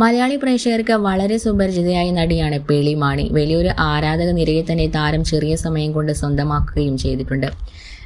മലയാളി പ്രേക്ഷകർക്ക് വളരെ സുപരിചിതയായ നടിയാണ് പേളി മാണി വലിയൊരു ആരാധക നിരയെ തന്നെ താരം ചെറിയ സമയം കൊണ്ട് സ്വന്തമാക്കുകയും ചെയ്തിട്ടുണ്ട്.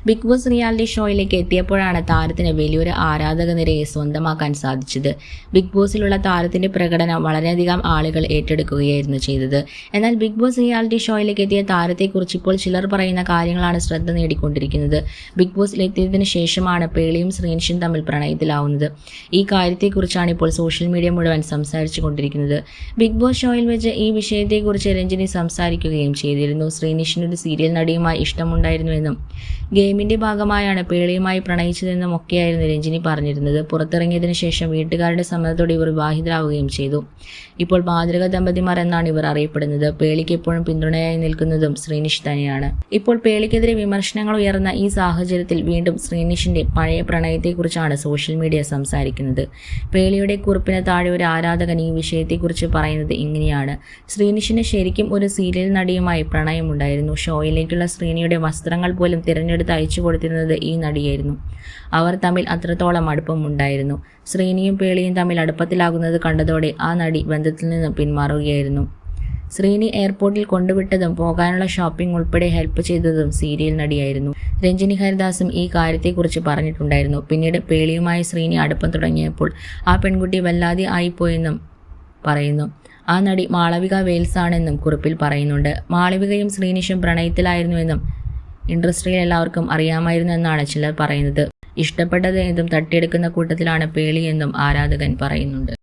ബിഗ് ബോസ് റിയാലിറ്റി ഷോയിലേക്ക് എത്തിയപ്പോഴാണ് താരത്തിന് വലിയൊരു ആരാധക നിരയെ സ്വന്തമാക്കാൻ സാധിച്ചത്. ബിഗ് ബോസിലുള്ള താരത്തിന്റെ പ്രകടനം വളരെയധികം ആളുകൾ ഏറ്റെടുക്കുകയായിരുന്നു ചെയ്തത്. എന്നാൽ ബിഗ് ബോസ് റിയാലിറ്റി ഷോയിലേക്ക് എത്തിയ താരത്തെക്കുറിച്ച് ഇപ്പോൾ ചിലർ പറയുന്ന കാര്യങ്ങളാണ് ശ്രദ്ധ നേടിക്കൊണ്ടിരിക്കുന്നത്. ബിഗ് ബോസിലെത്തിയതിനു ശേഷമാണ് പേളിയും ശ്രീനിഷും തമ്മിൽ പ്രണയത്തിലാവുന്നത്. ഈ കാര്യത്തെക്കുറിച്ചാണ് ഇപ്പോൾ സോഷ്യൽ മീഡിയ മുഴുവൻ സംസാരിച്ചു കൊണ്ടിരിക്കുന്നത് ബിഗ് ബോസ് ഷോയിൽ വെച്ച് ഈ വിഷയത്തെക്കുറിച്ച് രഞ്ജിനി സംസാരിക്കുകയും ചെയ്തിരുന്നു. ശ്രീനിഷിനൊരു സീരിയൽ നടിയുമായി ഇഷ്ടമുണ്ടായിരുന്നുവെന്നും ഗെയിമിന്റെ ഭാഗമായാണ് പേളിയുമായി പ്രണയിച്ചതെന്നും ഒക്കെയായിരുന്നു രഞ്ജിനി പറഞ്ഞിരുന്നത്. പുറത്തിറങ്ങിയതിനു ശേഷം വീട്ടുകാരുടെ സമ്മതത്തോടെ ഇവർ വിവാഹിതരാവുകയും ചെയ്തു. ഇപ്പോൾ മാതൃക ദമ്പതിമാർ എന്നാണ് ഇവർ അറിയപ്പെടുന്നത്. പേളിക്ക് എപ്പോഴും പിന്തുണയായി നിൽക്കുന്നതും ശ്രീനിഷ് തന്നെയാണ്. ഇപ്പോൾ പേളിക്കെതിരെ വിമർശനങ്ങൾ ഉയർന്ന ഈ സാഹചര്യത്തിൽ വീണ്ടും ശ്രീനിഷിന്റെ പഴയ പ്രണയത്തെക്കുറിച്ചാണ് സോഷ്യൽ മീഡിയ സംസാരിക്കുന്നത്. പേളിയുടെ കുറിപ്പിന് താഴെ ഒരു ആരാധകൻ ഈ വിഷയത്തെക്കുറിച്ച് പറയുന്നത് ഇങ്ങനെയാണ്. ശ്രീനിഷിന് ശരിക്കും ഒരു സീരിയൽ നടിയുമായി പ്രണയമുണ്ടായിരുന്നു. ഷോയിലേക്കുള്ള ശ്രീനിയുടെ വസ്ത്രങ്ങൾ പോലും തിരഞ്ഞെടുത്ത് അയച്ചു കൊടുത്തിരുന്നത് ഈ നടിയായിരുന്നു. അവർ തമ്മിൽ അത്രത്തോളം അടുപ്പമുണ്ടായിരുന്നു ശ്രീനിയും പേളിയും തമ്മിൽ അടുപ്പത്തിലാകുന്നത് കണ്ടതോടെ ആ നടി ബന്ധത്തിൽ നിന്ന് പിന്മാറുകയായിരുന്നു. ശ്രീനി എയർപോർട്ടിൽ കൊണ്ടുവിട്ടതും പോകാനുള്ള ഷോപ്പിംഗ് ഉൾപ്പെടെ ഹെൽപ്പ് ചെയ്തതും സീരിയൽ നടിയായിരുന്നു. രഞ്ജിനി ഹരിദാസും ഈ കാര്യത്തെക്കുറിച്ച് പറഞ്ഞിട്ടുണ്ടായിരുന്നു. പിന്നീട് പേളിയുമായി ശ്രീനി അടുപ്പം തുടങ്ങിയപ്പോൾ ആ പെൺകുട്ടി വല്ലാതെ ആയിപ്പോയെന്നും പറയുന്നു. ആ നടി മാളവിക വെയിൽസ് ആണെന്നും കുറിപ്പിൽ പറയുന്നുണ്ട്. മാളവികയും ശ്രീനിഷും പ്രണയത്തിലായിരുന്നുവെന്നും ഇൻഡസ്ട്രിയിൽ എല്ലാവർക്കും അറിയാമായിരുന്നു എന്നാണ് ചിലർ പറയുന്നത്. ഇഷ്ടപ്പെട്ടത് എന്തും തട്ടിയെടുക്കുന്ന കൂട്ടത്തിലാണ് പേളി എന്നും ആരാധകൻ പറയുന്നുണ്ട്.